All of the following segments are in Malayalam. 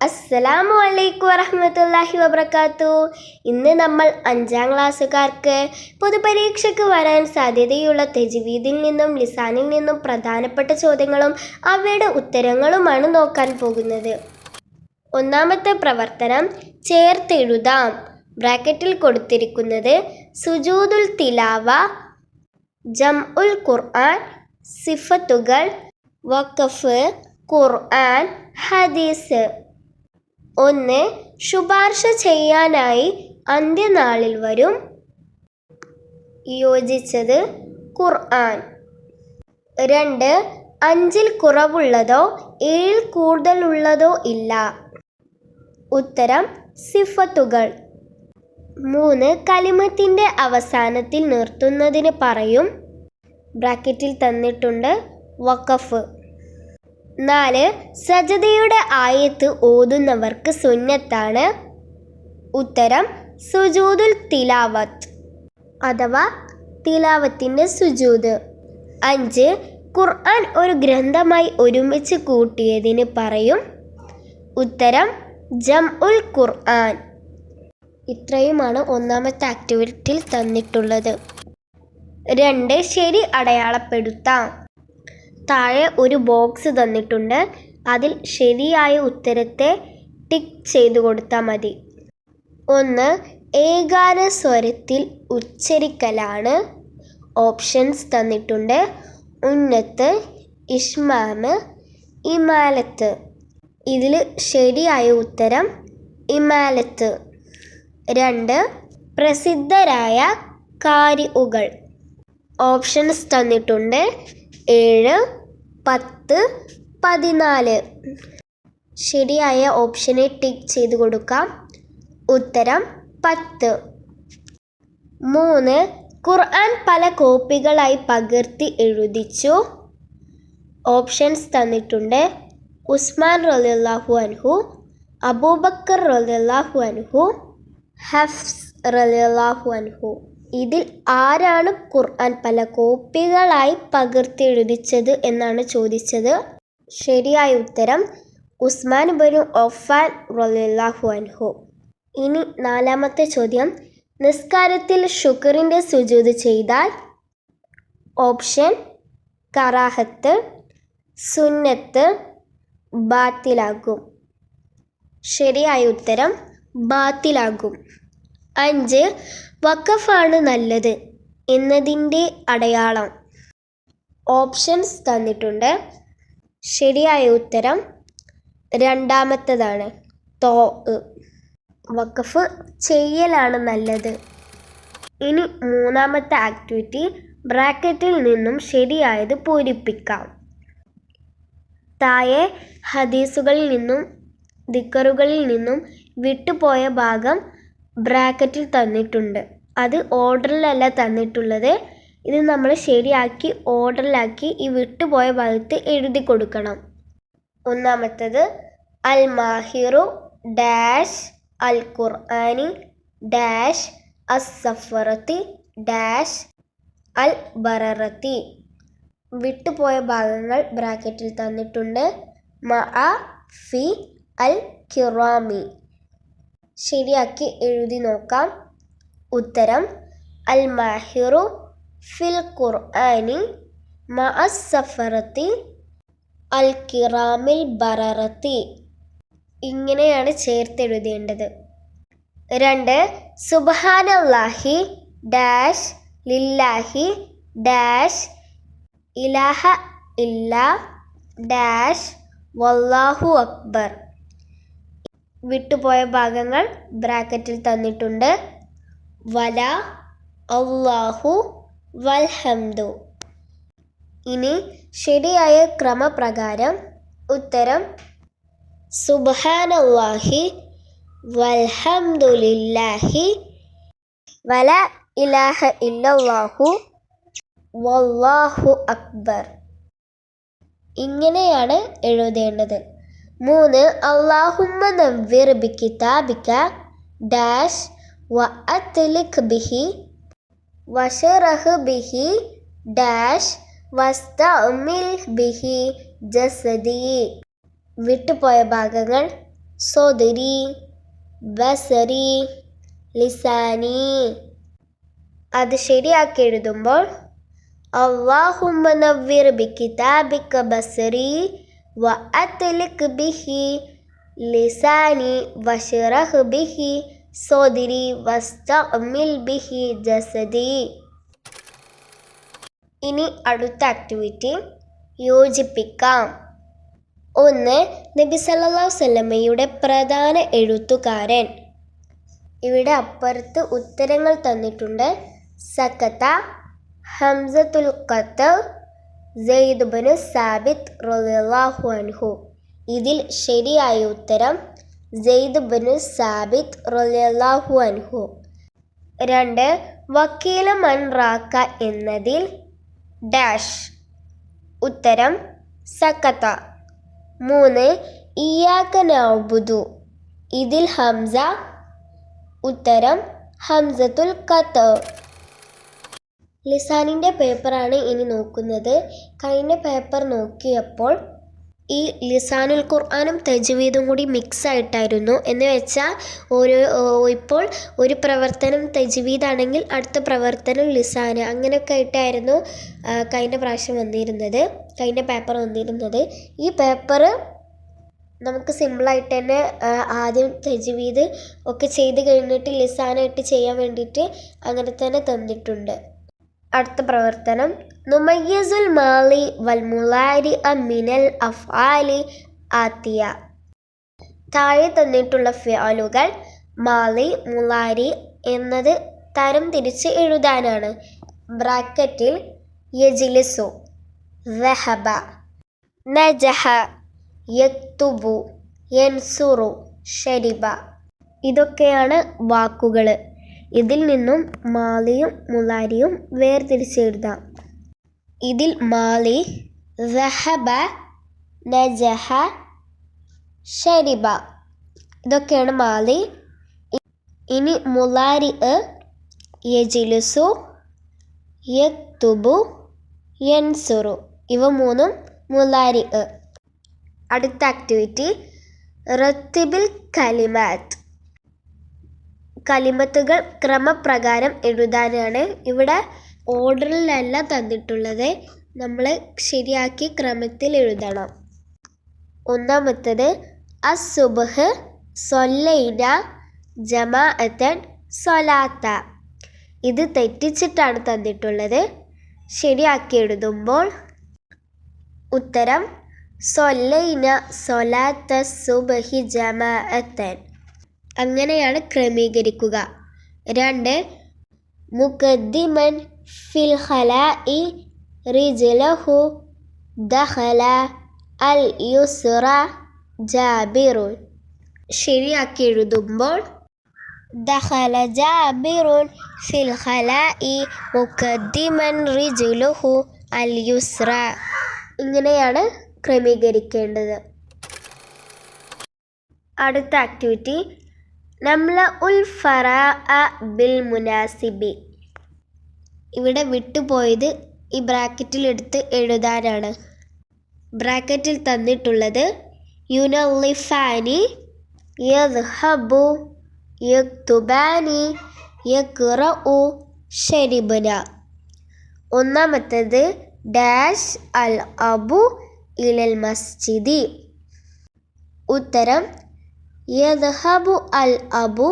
അസ്സലാമു അലൈക്കും വറഹ്മത്തുള്ളാഹി വബർക്കാത്തു ഇന്ന് നമ്മൾ അഞ്ചാം ക്ലാസ്സുകാർക്ക് പൊതുപരീക്ഷയ്ക്ക് വരാൻ സാധ്യതയുള്ള തെജ്വീദിൽ നിന്നും ലിസാനിൽ നിന്നും പ്രധാനപ്പെട്ട ചോദ്യങ്ങളും അവയുടെ ഉത്തരങ്ങളുമാണ് നോക്കാൻ പോകുന്നത്. ഒന്നാമത്തെ പ്രവർത്തനം ചേർത്തെഴുതാം. ബ്രാക്കറ്റിൽ കൊടുത്തിരിക്കുന്നത് സുജൂദുൽ തിലാവ ജം ഉൽ ഖുർആൻ സിഫത്തുകൾ വഖഫ് ഖുർആൻ ഹദീസ്. ഒന്ന് ശുപാർശ ചെയ്യാനായി അന്ത്യനാളിൽ വരും. യോജിച്ചത് ഖുർആൻ. രണ്ട് അഞ്ചിൽ കുറവുള്ളതോ ഏഴിൽ കൂടുതലുള്ളതോ ഇല്ല. ഉത്തരം സിഫത്തുകൾ. മൂന്ന് കലിമത്തിന്റെ അവസാനത്തിൽ നിർത്തുന്നതിന് പറയും. ബ്രാക്കറ്റിൽ തന്നിട്ടുണ്ട് വഖഫ്. നാല് സജതയുടെ ആയത്ത് ഓതുന്നവർക്ക് സുന്നത്താണ്. ഉത്തരം സുജൂദുൽ തിലാവത്ത് അഥവാ തിലാവത്തിന്റെ സുജൂദ്. അഞ്ച് ഖുർആൻ ഒരു ഗ്രന്ഥമായി ഒരുമിച്ച് കൂട്ടിയതിന് പറയും. ഉത്തരം ജം ഉൽ ഖുർആൻ. ഇത്രയുമാണ് ഒന്നാമത്തെ ആക്ടിവിറ്റിയിൽ തന്നിട്ടുള്ളത്. രണ്ട് ശരി അടയാളപ്പെടുത്താം. താഴെ ഒരു ബോക്സ് തന്നിട്ടുണ്ട്. അതിൽ ശരിയായ ഉത്തരത്തെ ടിക്ക് ചെയ്തു കൊടുത്താൽ മതി. ഒന്ന് ഏകാര സ്വരത്തിൽ ഉച്ചരിക്കലാണ്. ഓപ്ഷൻസ് തന്നിട്ടുണ്ട്. ഉന്നത്ത് ഇഷ്മാമ് ഇമാലത്ത്. ഇതിൽ ശരിയായ ഉത്തരം ഇമാലത്ത്. രണ്ട് പ്രസിദ്ധരായ കാരിഉകൾ. ഓപ്ഷൻസ് തന്നിട്ടുണ്ട്. ഏഴ് പത്ത് പതിനാല്. ശരിയായ ഓപ്ഷനെ ടിക്ക് ചെയ്ത് കൊടുക്കാം. ഉത്തരം പത്ത്. മൂന്ന്. ഖുർആൻ പല കോപ്പികളായി പകർത്തി എഴുതിച്ചു. ഓപ്ഷൻസ് തന്നിട്ടുണ്ട്. ഉസ്മാൻ റലിയല്ലാഹു അൻഹു അബൂബക്കർ റലിയല്ലാഹു അൻഹു ഹഫ്സ് റലിയല്ലാഹു അൻഹു. ഇതിൽ ആരാണ് ഖുർആൻ പല കോപ്പികളായി പകർത്തെഴുതിച്ചത് എന്നാണ് ചോദിച്ചത്. ശരിയായ ഉത്തരം ഉസ്മാൻ ബനു ഒഫാൻ റൊലാഹു അൻഹു. ഇനി നാലാമത്തെ ചോദ്യം നിസ്കാരത്തിൽ ഷുക്കറിന്റെ സുജൂത് ചെയ്താൽ? ഓപ്ഷൻ കറാഹത്ത് സുന്നത്ത് ബാത്തിലാകും. ശരിയായ ഉത്തരം ബാത്തിലാകും. അഞ്ച് വക്കഫാണ് നല്ലത് എന്നതിന്റെ അടയാളം. ഓപ്ഷൻസ് തന്നിട്ടുണ്ട്. ശരിയായ ഉത്തരം രണ്ടാമത്തതാണ്. തോ വക്കഫ് ചെയ്യലാണ് നല്ലത്. ഇനി മൂന്നാമത്തെ ആക്ടിവിറ്റി ബ്രാക്കറ്റിൽ നിന്നും ശരിയായത് പൂരിപ്പിക്കാം. താഴെ ഹദീസുകളിൽ നിന്നും ദിക്കറുകളിൽ നിന്നും വിട്ടുപോയ ഭാഗം ബ്രാക്കറ്റിൽ തന്നിട്ടുണ്ട്. അത് ഓർഡറിലല്ല തന്നിട്ടുള്ളത്. ഇത് നമ്മൾ ശരിയാക്കി ഓർഡറിലാക്കി ഈ വിട്ടുപോയ ഭാഗത്ത് എഴുതി കൊടുക്കണം. ഒന്നാമത്തത് അൽ മാഹിറു ഡാഷ് അൽ ഖുർആനി ഡാഷ് അസഫറത്തി ഡാഷ് അൽ ബററത്തി വിട്ടുപോയ ഭാഗങ്ങൾ ബ്രാക്കറ്റിൽ തന്നിട്ടുണ്ട്. മഅ ഫി അൽ കിറാമി ശരിയാക്കി എഴുതി നോക്കാം. ഉത്തരം അൽ മാഹിറു ഫിൽ ഖുർആനി മഅ സഫറത്തി അൽ കിറാമിൽ ബററത്തി. ഇങ്ങനെയാണ് ചേർത്തെഴുതേണ്ടത്. രണ്ട് സുബാനല്ലാഹി ഡാഷ് ലില്ലാഹി ഡാഷ് ഇലാഹ ഇല്ല ഡാഷ് വല്ലാഹു അക്ബർ. വിട്ടുപോയ ഭാഗങ്ങൾ ബ്രാക്കറ്റിൽ തന്നിട്ടുണ്ട്. വല അള്ളാഹു വൽഹംദു. ഇനി ശരിയായ ക്രമപ്രകാരം ഉത്തരം സുബഹാനല്ലാഹി വൽഹംദുലില്ലാഹി വല ഇലാഹ ഇല്ലാഹു വല്ലാഹു അക്ബർ. ഇങ്ങനെയാണ് എഴുതേണ്ടത്. മൂന്ന് അള്ളാഹുമ്മ നവ്വിർ ബി കിതാബിക ഡാഷ് വ ബിഹി വഷറഹ് ബിഹി ഡാഷ് വസ്തഅമിൽ ബിഹി ജസദി വിട്ടുപോയ ഭാഗങ്ങൾ സോദരി ബസരി ലിസാനി. അത് ശരിയാക്കി എഴുതുമ്പോൾ അള്ളാഹുമ്മ നവ്വിർ ബി കിതാബിക ബസരി വ ബിഹി ലിസാനി വഷ്റഹ് ബിഹി സോദിരി വസ്തഅ്മിൽ ബിഹി ജസദി. ഇനി അടുത്ത ആക്ടിവിറ്റി യോജിപ്പിക്കാം. ഒന്ന് നബി സല്ലല്ലാഹു വസല്ലമയുടെ പ്രധാന എഴുത്തുകാരൻ. ഇവിടെ അപ്പുറത്ത് ഉത്തരങ്ങൾ തന്നിട്ടുണ്ട്. സക്കത്ത ഹംസത്തുൽ ഖത്തർ സെയ്ദ് ബിൻ സാബിത്ത് റൊലാഹു അൻഹു. ഇതിൽ ശരിയായ ഉത്തരം സെയ്ദ് ബിൻ സാബിത്ത് റൊലാഹു അൻഹു. രണ്ട് വക്കീല മൻ റാക്ക എന്നതിൽ ഡാഷ്. ഉത്തരം സക്കത്ത. മൂന്ന് ഇയാക്ക നൗബുദു ഇതിൽ ഹംസ. ഉത്തരം ഹംസത്തുൽ ഖത്തർ ലിസാനിന്റെ പേപ്പറാണ് ഇനി നോക്കുന്നത്. കഴിഞ്ഞ പേപ്പർ നോക്കിയപ്പോൾ ഈ ലിസാനുൽ ഖുർആാനും തജ്വീദും കൂടി മിക്സ് ആയിട്ടായിരുന്നു. എന്ന് വെച്ചാൽ ഓരോ ഇപ്പോൾ ഒരു പ്രവർത്തനം തജ്വീദാണെങ്കിൽ അടുത്ത പ്രവർത്തനം ലിസാന് അങ്ങനെയൊക്കെ ആയിട്ടായിരുന്നു കഴിഞ്ഞ പ്രാവശ്യം വന്നിരുന്നത് കഴിഞ്ഞ പേപ്പർ വന്നിരുന്നത്. ഈ പേപ്പർ നമുക്ക് സിമ്പിളായിട്ട് തന്നെ ആദ്യം തജ്വീദ് ഒക്കെ ചെയ്ത് കഴിഞ്ഞിട്ട് ലിസാനായിട്ട് ചെയ്യാൻ വേണ്ടിയിട്ട് അങ്ങനെ തന്നെ തന്നിട്ടുണ്ട്. അടുത്ത പ്രവർത്തനം. നുമയ്യസുൽ മാലി വൽ മുലാരി മിനൽ അഫ്ആലി ആത്തിയ. താഴെ തന്നിട്ടുള്ള ഫിയാലുകൾ മാലി മുലാരി എന്നത് തരം തിരിച്ച് എഴുതാനാണ്. ബ്രാക്കറ്റിൽ യജിലിസു വഹബ നജഹ യക്തുബു യൻസുറു ഷരിബ ഇതൊക്കെയാണ് വാക്കുകൾ ഇതിൽ നിന്നും മാലിയും മുലാരിയും വേർതിരിച്ച് എഴുതാം ഇതിൽ മാലി റഹബ നജഹ ഷരിബ. ഇതൊക്കെയാണ് മാലി. ഇനി മുലാരി യജിലുസു യക്തുബു യൻസുറു. ഇവ മൂന്നും മുലാരി അടുത്ത ആക്ടിവിറ്റി റത്തിബിൽ കലിമാത്ത്. കലിമത്തുകൾ ക്രമപ്രകാരം എഴുതാനാണ് ഇവിടെ ഓർഡറിലല്ല തന്നിട്ടുള്ളത്. നമ്മൾ ശരിയാക്കി ക്രമത്തിൽ എഴുതണം. ഒന്നാമത്തത് അസുബഹ് സൊല്ലൈന ജമാഅത്തൻ സൊലാത്ത. ഇത് തെറ്റിച്ചിട്ടാണ് തന്നിട്ടുള്ളത്. ശരിയാക്കി എഴുതുമ്പോൾ ഉത്തരം സൊല്ലൈന സൊലാത്ത സുബഹി ജമാഅത്തൻ അങ്ങനെയാണ് ക്രമീകരിക്കുക. രണ്ട് മുഖദ്ദിമൻ ഫിൽ ഇ റിജലഹു ദഹല അൽ യുസ്ര ജാബിറുൻ. ശരിയാക്കി എഴുതുമ്പോൾ ദഹല ജാബിറുൻ ഫിൽ ഇ മുഖദ്ദിമൻ റിജുലുഹു അൽ യുസ്ര ഇങ്ങനെയാണ് ക്രമീകരിക്കേണ്ടത്. അടുത്ത ആക്ടിവിറ്റി ഫറാ ബിൽ മുനാസിബി. ഇവിടെ വിട്ടുപോയത് ഈ ബ്രാക്കറ്റിൽ എടുത്ത് എഴുതാനാണ്. ബ്രാക്കറ്റിൽ തന്നിട്ടുള്ളത് യുനലിഫാനി യദ്ഹബു യക്തുബാനി ഷരിബന ഒന്നാമത്തേത് ഡാഷ് അൽ അബു ഇലൽ മസ്ജിദി. ഉത്തരം യദ്ഹബു അൽ അബു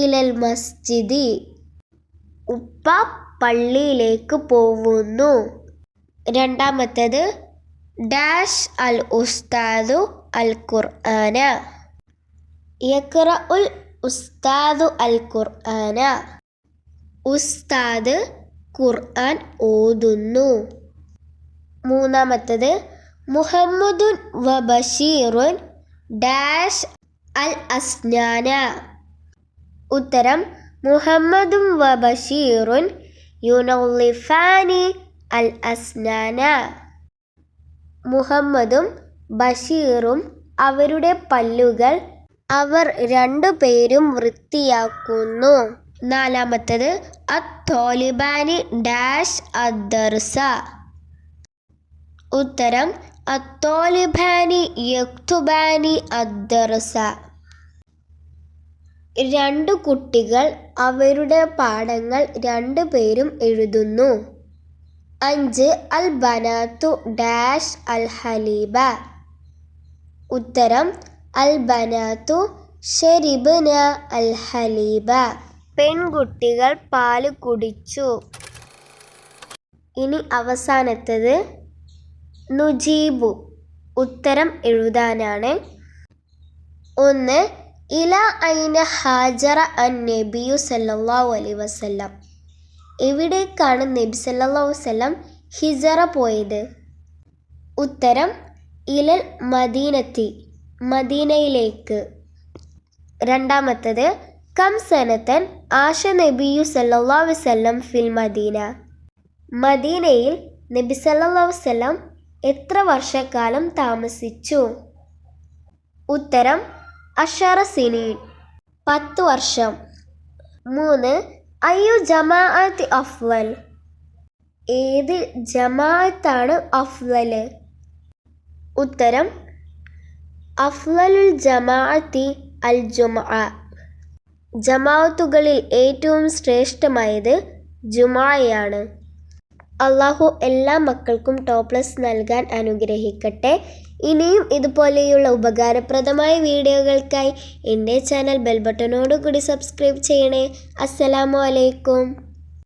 ഇലൽ മസ്ജിദി. ഉപ്പ പള്ളിയിലേക്ക് പോവുന്നു രണ്ടാമത്തേത് ഡാഷ് അൽ ഉസ്താദു അൽ ഖുർആന. യക്ര ഉൽ ഉസ്താദു അൽ ഖുർആന. ഉസ്താദ് ഖുർആൻ ഓതുന്നു. മൂന്നാമത്തേത് മുഹമ്മദുൻ വ ബഷീറുൻ ഡാഷ് അൽ അസ്നാന. ഉത്തരം മുഹമ്മദും വ ബഷീറുൻ യുനൗലിഫാനി അൽ അസ്നാന. മുഹമ്മദും ബഷീറും അവരുടെ പല്ലുകൾ അവർ രണ്ടുപേരും വൃത്തിയാക്കുന്നു. നാലാമത്തത് അത്തോലിബാനി ഡാഷ് അദർസ ഉത്തരം അത്തോലിബാനി യക്തുബാനി അദ്ദറസ. രണ്ടു കുട്ടികൾ അവരുടെ പാഠങ്ങൾ രണ്ടു പേരും എഴുതുന്നു. അഞ്ച് അൽ ബനാത്തു ഡാഷ് അൽ ഹലീബ ഉത്തരം അൽ ബനാത്തു ഷെരിബ്ന അൽ ഹലീബ പെൺകുട്ടികൾ പാൽ കുടിച്ചു. ഇനി അവസാനത്തത്. നുജീബു. ഉത്തരം എഴുതാനാണ്. ഒന്ന് ഇല ഐന ഹാജറ അൻ നബിയു സല്ലല്ലാഹു അലൈഹി വസല്ലം. എവിടേക്കാണ് നബി സല്ലാ വസല്ലം ഹിജറ പോയത്? ഉത്തരം ഇലൽ മദീനത്തി മദീനയിലേക്ക്. രണ്ടാമത്തത് കം സനത്തൻ ആഷ നബിയു സല്ലാ വസല്ലം ഫിൽ മദീന. മദീനയിൽ നബി സല്ലാ വസല്ലം എത്ര വർഷക്കാലം താമസിച്ചു? ഉത്തരം അഷറ സിനീൻ പത്ത് വർഷം. മൂന്ന് അയ്യു ജമാഅത്ത് അഫ്വൽ. ഏത് ജമാഅത്താണ് അഫ്വൽ ഉത്തരം അഫ്വലുൽ ജമാഅത്തി അൽ ജുമ ജമാഅത്തുകളിൽ ഏറ്റവും ശ്രേഷ്ഠമായത് ജുമായാണ് അള്ളാഹു എല്ലാ മക്കൾക്കും ടോപ്ലസ് നൽകാൻ അനുഗ്രഹിക്കട്ടെ. ഇനിയും ഇതുപോലെയുള്ള ഉപകാരപ്രദമായ വീഡിയോകൾക്കായി എന്റെ ചാനൽ ബെൽബട്ടനോടുകൂടി സബ്സ്ക്രൈബ് ചെയ്യണേ. അസ്സലാമു അലൈക്കും.